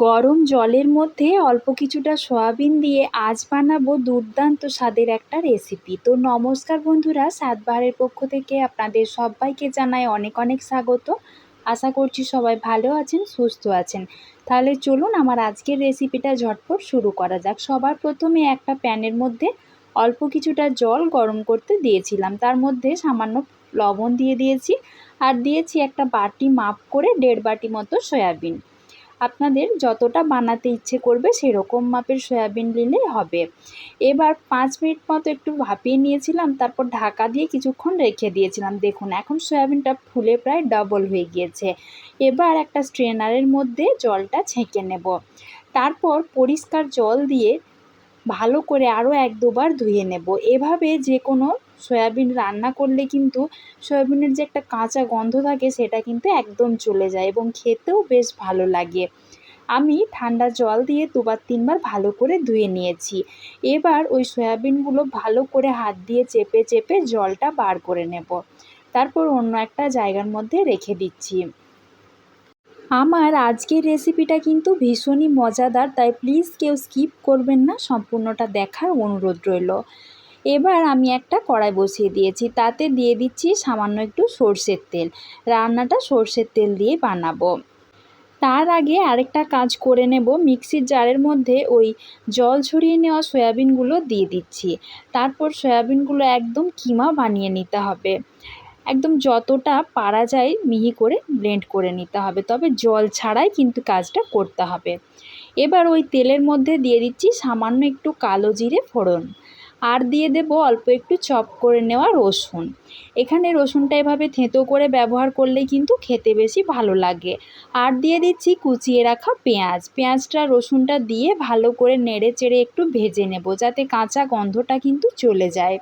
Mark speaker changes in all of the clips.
Speaker 1: গরম জলের মধ্যে অল্প কিছুটা সয়াবিন দিয়ে আজ বানাবো দুর্দান্ত স্বাদের একটা রেসিপি তো নমস্কার বন্ধুরা সাতবাহারের পক্ষ থেকে আপনাদের সবাইকে জানাই অনেক অনেক স্বাগত। আশা করছি সবাই ভালো আছেন, সুস্থ আছেন। তাহলে চলুন আমার আজকের রেসিপিটা ঝটপট শুরু করা যাক। সবার প্রথমে একটা প্যানের মধ্যে অল্প কিছুটা জল গরম করতে দিয়েছিলাম। তার মধ্যে সামান্য লবণ দিয়ে দিয়েছি। আর দিয়েছি একটা বাটি মাপ করে দেড় বাটি মতো সয়াবিন। আপনাদের যতটা বানাতে ইচ্ছে করবে সেরকম মাপের সয়াবিন নিলেই হবে। এবার পাঁচ মিনিট মতো একটু ভাপিয়ে নিয়েছিলাম, তারপর ঢাকা দিয়ে কিছুক্ষণ রেখে দিয়েছিলাম। দেখুন, এখন সয়াবিনটা ফুলে প্রায় ডবল হয়ে গিয়েছে। এবার একটা স্ট্রেনারের মধ্যে জলটা ছেঁকে নেব। তারপর পরিষ্কার জল দিয়ে ভালো করে আরও এক দুবার ধুয়ে নেব। এভাবে যে কোনো সয়াবিন রান্না করলে কিন্তু সয়াবিনের যে একটা কাঁচা গন্ধ থাকে সেটা কিন্তু একদম চলে যায় এবং খেতেও বেশ ভালো লাগে। আমি ঠান্ডা জল দিয়ে দুবার তিনবার ভালো করে ধুয়ে নিয়েছি। এবার ওই সয়াবিনগুলো ভালো করে হাত দিয়ে চেপে চেপে জলটা বার করে নেব। তারপর অন্য একটা জায়গার মধ্যে রেখে দিচ্ছি। আমার আজকের রেসিপিটা কিন্তু ভীষণই মজাদার, তাই প্লিজ কেউ স্কিপ করবেন না, সম্পূর্ণটা দেখার অনুরোধ রইল। এবার আমি একটা কড়াই বসিয়ে দিয়েছি, তাতে দিয়ে দিচ্ছি সামান্য একটু সর্ষের তেল। রান্নাটা সর্ষের তেল দিয়ে বানাবো। তার আগে আরেকটা কাজ করে নেব। মিক্সির জারের মধ্যে ওই জল ছড়িয়ে নেওয়া সয়াবিনগুলো দিয়ে দিচ্ছি। তারপর সয়াবিনগুলো একদম কিমা বানিয়ে নিতে হবে। একদম যতটা পারা যায় মিহি করে ব্লেন্ড করে নিতে হবে। তবে জল ছাড়াই কিন্তু কাজটা করতে হবে। এবার ওই তেলের মধ্যে দিয়ে দিচ্ছি সামান্য একটু কালো জিরে ফোড়ন। আর দিয়ে দেব অল্প একটু চপ করে নেওয়া রসুন। এখানে রসুনটা এভাবে থেঁতো করে ব্যবহার করলেই কিন্তু খেতে বেশি ভালো লাগে। আর দিয়ে দিচ্ছি কুচিয়ে রাখা পেঁয়াজ। পেঁয়াজটা রসুনটা দিয়ে ভালো করে নেড়ে চেড়ে একটু ভেজে নেব যাতে কাঁচা গন্ধটা কিন্তু চলে যায়।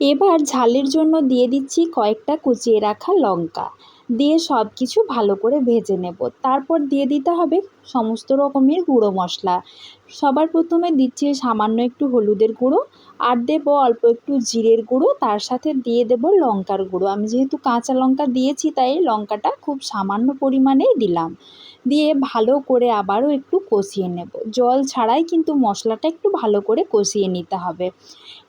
Speaker 1: এবার ঝালের জন্য দিয়ে দিচ্ছি কয়েকটা কুচিয়ে রাখা লঙ্কা। দিয়ে সব কিছু ভালো করে ভেজে নেব। তারপর দিয়ে দিতে হবে সমস্ত রকমের গুঁড়ো মশলা। সবার প্রথমে দিচ্ছি সামান্য একটু হলুদের গুঁড়ো। আর দেব অল্প একটু জিরের গুঁড়ো, তার সাথে দিয়ে দেব লঙ্কার গুঁড়ো। আমি যেহেতু কাঁচা লঙ্কা দিয়েছি, তাই লঙ্কাটা খুব সামান্য পরিমাণেই দিলাম। দিয়ে ভালো করে আবারও একটু কষিয়ে নেব। জল ছাড়াই কিন্তু মশলাটা একটু ভালো করে কষিয়ে নিতে হবে।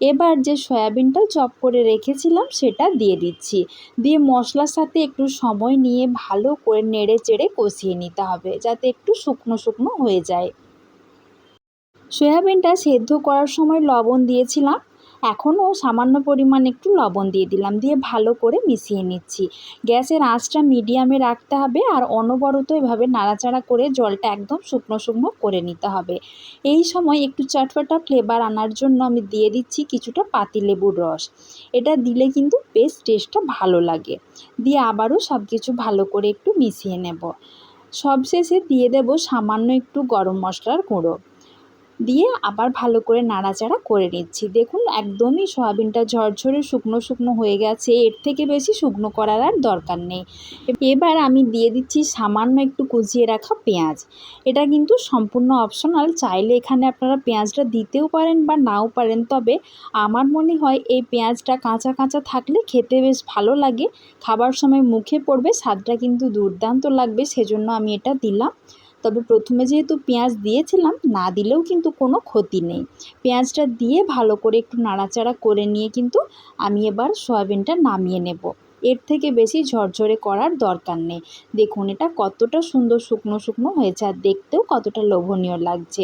Speaker 1: এবার যে সয়াবিনটা চপ করে রেখেছিলাম সেটা দিয়ে দিচ্ছি। দিয়ে মশলার সাথে একটু সময় নিয়ে ভালো করে নেড়ে চেড়ে কষিয়ে নিতে হবে যাতে একটু শুকনো শুকনো হয়ে যায়। সয়াবিনটা সেদ্ধ করার সময় লবণ দিয়েছিলাম। এখনও সামান্য পরিমাণ একটু লবণ দিয়ে দিলাম, দিয়ে ভালো করে মিশিয়ে নিচ্ছি। গ্যাসের আঁচটা মিডিয়ামে রাখতে হবে আর অনবরত এভাবে নাড়াচাড়া করে জলটা একদম শুকনো শুকনো করে নিতে হবে। এই সময় একটু চটপটা ফ্লেভার আনার জন্য আমি দিয়ে দিচ্ছি কিছুটা পাতিলেবুর রস। এটা দিলে কিন্তু বেশ টেস্টটা ভালো লাগে। দিয়ে আবারও সব কিছু ভালো করে একটু মিশিয়ে নেব। সবশেষে দিয়ে দেব সামান্য একটু গরম মশলার গুঁড়ো। দিয়ে আবার ভালো করে নাড়াচাড়া করে নিচ্ছি। দেখুন, একদমই সয়াবিনটা ঝরঝরে শুকনো শুকনো হয়ে গেছে। এর থেকে বেশি শুকনো করার আর দরকার নেই। এবার আমি দিয়ে দিচ্ছি সামান্য একটু কুচিয়ে রাখা পেঁয়াজ। এটা কিন্তু সম্পূর্ণ অপশনাল চাইলে এখানে আপনারা পেঁয়াজটা দিতেও পারেন বা নাও পারেন। তবে আমার মনে হয় এই পেঁয়াজটা কাঁচা কাঁচা থাকলে খেতে বেশ ভালো লাগে। খাবার সময় মুখে পড়বে, স্বাদটা কিন্তু দুর্দান্ত লাগবে। সেজন্য আমি এটা দিলাম। তবে প্রথমে যেহেতু পেঁয়াজ দিয়েছিলাম, না দিলেও কিন্তু কোনো ক্ষতি নেই। পেঁয়াজটা দিয়ে ভালো করে একটু নাড়াচাড়া করে নিয়ে কিন্তু আমি এবার সয়াবিনটা নামিয়ে নেব। এর থেকে বেশি ঝরঝরে করার দরকার নেই। দেখুন, এটা কতটা সুন্দর শুকনো শুকনো হয়েছে আর দেখতেও কতটা লোভনীয় লাগছে।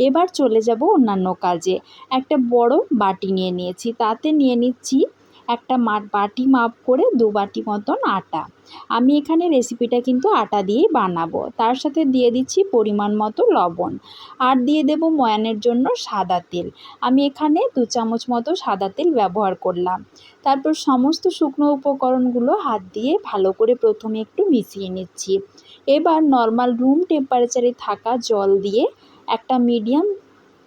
Speaker 1: এবার চলে যাব অন্যান্য কাজে। একটা বড় বাটি নিয়ে নিয়েছি, তাতে নিয়ে নিচ্ছি একটা বাটি মাপ করে দু বাটি মতন আটা। আমি এখানে রেসিপিটা কিন্তু আটা দিয়েই বানাবো। তার সাথে দিয়ে দিচ্ছি পরিমাণ মতো লবণ। আর দিয়ে দেব ময়ানের জন্য সাদা তেল। আমি এখানে দু চামচ মতো সাদা তেল ব্যবহার করলাম। তারপর সমস্ত শুকনো উপকরণগুলো হাত দিয়ে ভালো করে প্রথমে একটু মিশিয়ে নিচ্ছি। এবার নর্মাল রুম টেম্পারেচারে থাকা জল দিয়ে একটা মিডিয়াম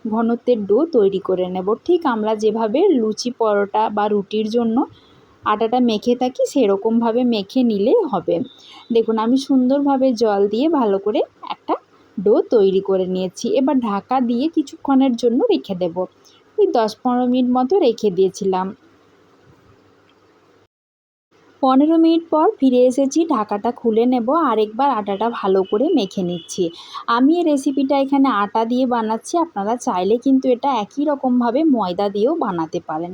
Speaker 1: ঘনত্বের ডো তৈরি করে নেব। ঠিক আমরা যেভাবে লুচি, পরোটা বা রুটির জন্য আটাটা মেখে থাকি, সেরকমভাবে মেখে নিলে হবে। দেখুন, আমি সুন্দরভাবে জল দিয়ে ভালো করে একটা ডো তৈরি করে নিয়েছি। এবার ঢাকা দিয়ে কিছুক্ষণের জন্য রেখে দেব। ওই দশ পনেরো মিনিট মতো রেখে দিয়েছিলাম। পনেরো মিনিট পর ফিরে এসেছি, ঢাকাটা খুলে নেব, আরেকবার আটাটা ভালো করে মেখে নিচ্ছি। আমি এই রেসিপিটা এখানে আটা দিয়ে বানাচ্ছি, আপনারা চাইলে কিন্তু এটা একই রকমভাবে ময়দা দিয়েও বানাতে পারেন।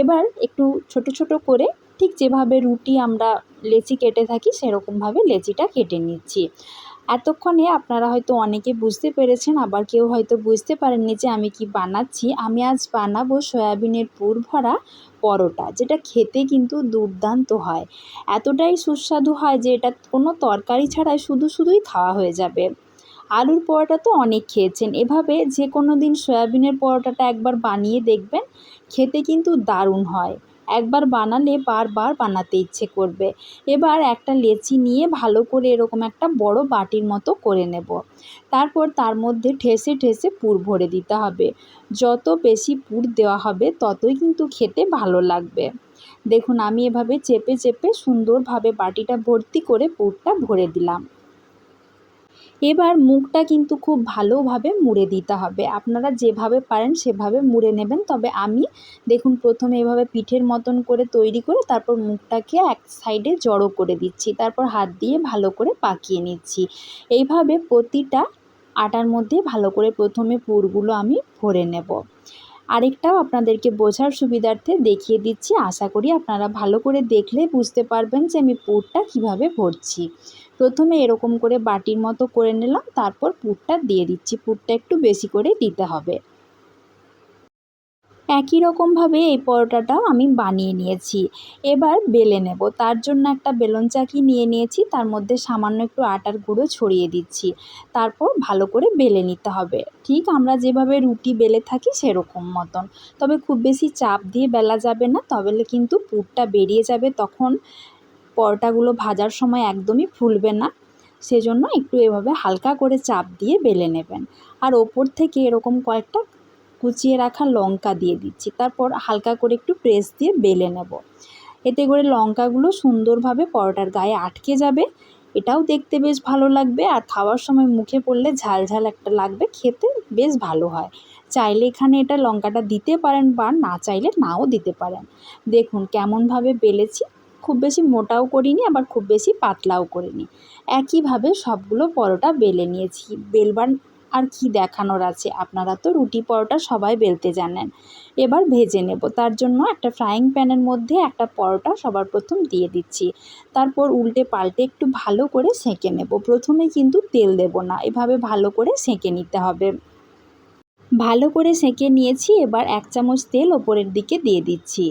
Speaker 1: এবার একটু ছোট ছোট করে ঠিক যেভাবে রুটি আমরা লেচি কেটে থাকি, সেরকমভাবে লেচিটা কেটে নিচ্ছি। এতক্ষণে আপনারা হয়তো অনেকে বুঝতে পেরেছেন, আবার কেউ হয়তো বুঝতে পারেননি যে আমি কি বানাচ্ছি। আমি আজ বানাবো সয়াবিনের পুর ভরা পরোটা, যেটা খেতে কিন্তু দুর্দান্ত হয়। এতটাই সুস্বাদু হয় যে এটা কোনো তরকারি ছাড়াই শুধু শুধুই খাওয়া হয়ে যাবে। আলুর পরোটা তো অনেক খেয়েছেন। এভাবে যে কোনো দিন সয়াবিনের পরোটাটা একবার বানিয়ে দেখবেন, খেতে কিন্তু দারুণ হয়। একবার বানালে বারবার বানাতে ইচ্ছে করবে। এবার একটা লেচি নিয়ে ভালো করে এরকম একটা বড় বাটির মতো করে নেব। তারপর তার মধ্যে ঠেসে ঠেসে পুর ভরে দিতে হবে। যত বেশি পুর দেওয়া হবে, ততই কিন্তু খেতে ভালো লাগবে। দেখুন, আমি এভাবে চেপে চেপে সুন্দরভাবে বাটিটা ভর্তি করে পুরটা ভরে দিলাম। এবার মুখটা কিন্তু খুব ভালোভাবে মুড়ে দিতে হবে। আপনারা যেভাবে পারেন সেভাবে মুড়ে নেবেন। তবে আমি দেখুন, প্রথমে এভাবে পিঠের মতন করে তৈরি করে তারপর মুখটাকে এক সাইডে জড়ো করে দিচ্ছি। তারপর হাত দিয়ে ভালো করে পাকিয়ে নিচ্ছি। এইভাবে প্রতিটা আটার মধ্যে ভালো করে প্রথমে পুরগুলো আমি ভরে নেব। আরেকটাও আপনাদেরকে বোঝার সুবিধার্থে দেখিয়ে দিচ্ছি। আশা করি আপনারা ভালো করে দেখলে বুঝতে পারবেন যে আমি পুরটা কীভাবে ভরছি। প্রথমে এরকম করে বাটির মতো করে নিলাম, তারপর পুরটা দিয়ে দিচ্ছি। পুরটা একটু বেশি করে দিতে হবে। একই রকমভাবে এই পরোটাটাও আমি বানিয়ে নিয়েছি। এবার বেলে নেব। তার জন্য একটা বেলন চাকি নিয়ে নিয়েছি। তার মধ্যে সামান্য একটু আটার গুঁড়ো ছড়িয়ে দিচ্ছি। তারপর ভালো করে বেলে নিতে হবে। ঠিক আমরা যেভাবে রুটি বেলে থাকি সেরকম মতন। তবে খুব বেশি চাপ দিয়ে বেলা যাবে না। তবে কিন্তু পুরটা বেরিয়ে যাবে তখন পরোটাগুলো ভাজার সময় একদমই ফুলবে না। সেজন্য একটু এভাবে হালকা করে চাপ দিয়ে বেলে নেবেন। আর ওপর থেকে এরকম কয়েকটা কুচিয়ে রাখা লঙ্কা দিয়ে দিচ্ছি। তারপর হালকা করে একটু প্রেস দিয়ে বেলে নেব। এতে করে লঙ্কাগুলো সুন্দরভাবে পরোটার গায়ে আটকে যাবে। এটাও দেখতে বেশ ভালো লাগবে আর খাওয়ার সময় মুখে পড়লে ঝাল ঝাল একটা লাগবে, খেতে বেশ ভালো হয়। চাইলে এখানে এটা লঙ্কাটা দিতে পারেন বা না চাইলে নাও দিতে পারেন। দেখুন কেমনভাবে বেলেছি। খুব বেশি মোটাও করিনি, আবার খুব বেশি পাতলাও করিনি। একইভাবে সবগুলো পরোটা বেলে নিয়েছি। বেলবার আর কি দেখানোর আছে? আপনারা তো রুটি পরোটা সবাই বেলতে জানেন। এবার ভেজে নেব। তার জন্য একটা ফ্রাইং প্যানের মধ্যে একটা পরোটা সবার প্রথম দিয়ে দিচ্ছি। তারপর উল্টে পাল্টে একটু ভালো করে সেঁকে নেব। প্রথমে কিন্তু তেল দেব না। এভাবে ভালো করে সেঁকে নিতে হবে। ভালো করে সেঁকে নিয়েছি, এবার এক চামচ তেল ওপরের দিকে দিয়ে দিচ্ছি।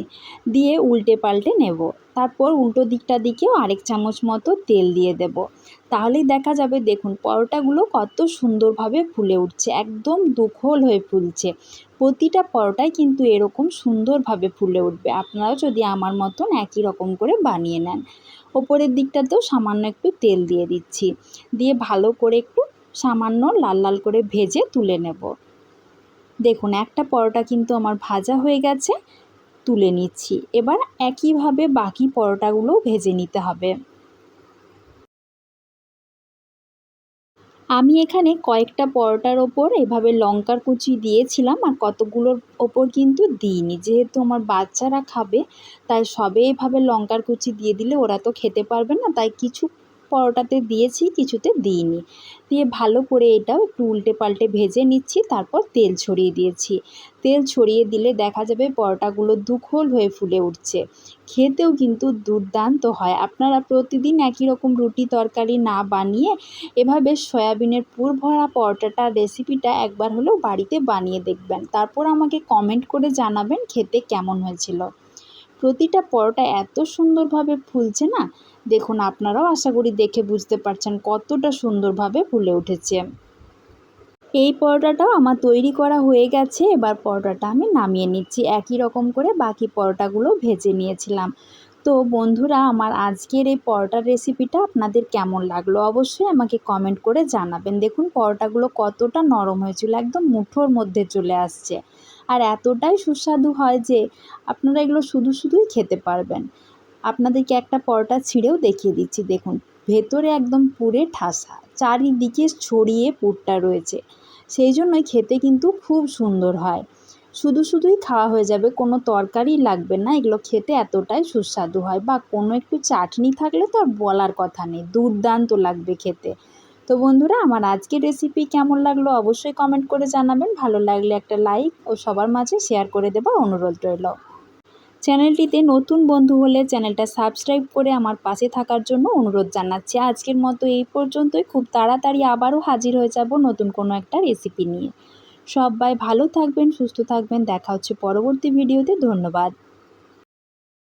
Speaker 1: দিয়ে উল্টে পাল্টে নেব। তারপর উল্টো দিকটা দিকেও আরেক চামচ মতো তেল দিয়ে দেব। তাহলেই দেখা যাবে, দেখুন, পরোটাগুলো কত সুন্দরভাবে ফুলে উঠছে। একদম দুখোল হয়ে ফুলছে। প্রতিটা পরোটাই কিন্তু এরকম সুন্দরভাবে ফুলে উঠবে। আপনারাও যদি আমার মতন একই রকম করে বানিয়ে নেন। ওপরের দিকটাতেও সামান্য একটু তেল দিয়ে দিচ্ছি। দিয়ে ভালো করে একটু সামান্য লাল লাল করে ভেজে তুলে নেব। দেখুন, একটা পরোটা কিন্তু আমার ভাজা হয়ে গেছে, তুলে নিচ্ছি। এবার একইভাবে বাকি পরোটাগুলোও ভেজে নিতে হবে। আমি এখানে কয়েকটা পরোটার ওপর এভাবে লঙ্কার কুচি দিয়েছিলাম, আর কতগুলোর ওপর কিন্তু দিইনি। যেহেতু আমার বাচ্চারা খাবে, তাই সবে এভাবে লঙ্কার কুচি দিয়ে দিলে ওরা তো খেতে পারবে না, তাই কিছু পরোটাতে দিয়েছি, কিছুতে দিইনি। দিয়ে ভালো করে এটাও একটু উল্টে পাল্টে ভেজে নিচ্ছি, তারপর তেল ছড়িয়ে দিয়েছি। তেল ছড়িয়ে দিলে দেখা যাবে পরোটাগুলো দুখোল হয়ে ফুলে উঠছে। খেতেও কিন্তু দুর্দান্ত হয়। আপনারা প্রতিদিন একই রকম রুটি তরকারি না বানিয়ে এভাবে সয়াবিনের পুর ভরা পরোটাটার রেসিপিটা একবার হলেও বাড়িতে বানিয়ে দেখবেন। তারপর আমাকে কমেন্ট করে জানাবেন খেতে কেমন হয়েছিল। প্রতিটা পরোটা এত সুন্দরভাবে ফুলছে না? দেখুন, আপনারাও আশা করি দেখে বুঝতে পারছেন কতটা সুন্দরভাবে ফুলে উঠেছে। এই পরোটাটাও আমার তৈরি করা হয়ে গেছে। এবার পরোটাটা আমি নামিয়ে নিচ্ছি। একই রকম করে বাকি পরোটাগুলো ভেজে নিয়েছিলাম। তো বন্ধুরা, আমার আজকের এই পরোটার রেসিপিটা আপনাদের কেমন লাগল অবশ্যই আমাকে কমেন্ট করে জানাবেন। দেখুন, পরোটাগুলো কতটা নরম হয়েছিল, একদম মুঠোর মধ্যে চলে আসছে। আর এতটাই সুস্বাদু হয় যে আপনারা এগুলো শুধু শুধুই খেতে পারবেন। আপনাদেরকে একটা পরোটা ছিঁড়েও দেখিয়ে দিচ্ছি, দেখুন। ভেতরে একদম পুরে ঠাসা, চারিদিকে ছড়িয়ে পুরটা রয়েছে। সেই জন্যই খেতে কিন্তু খুব সুন্দর হয়। শুধু শুধুই খাওয়া হয়ে যাবে, কোনো তরকারি লাগবে না। এগুলো খেতে এতটাই সুস্বাদু হয়। বা কোনো একটু চাটনি থাকলে তো আর বলার কথা নেই, দুর্দান্ত লাগবে খেতে। তো বন্ধুরা, আমার আজকের রেসিপি কেমন লাগল অবশ্যই কমেন্ট করে জানাবেন। ভালো লাগলে একটা লাইক ও সবার মাঝে শেয়ার করে দেবার অনুরোধ রইল। চ্যানেলটিতে নতুন বন্ধু হলে চ্যানেলটা সাবস্ক্রাইব করে আমার পাশে থাকার জন্য অনুরোধ জানাচ্ছি। আজকের মতো এই পর্যন্তই। খুব তাড়াতাড়ি আবারও হাজির হয়ে যাব নতুন কোনো একটা রেসিপি নিয়ে। সবাই ভালো থাকবেন, সুস্থ থাকবেন। দেখা হচ্ছে পরবর্তী ভিডিওতে ধন্যবাদ।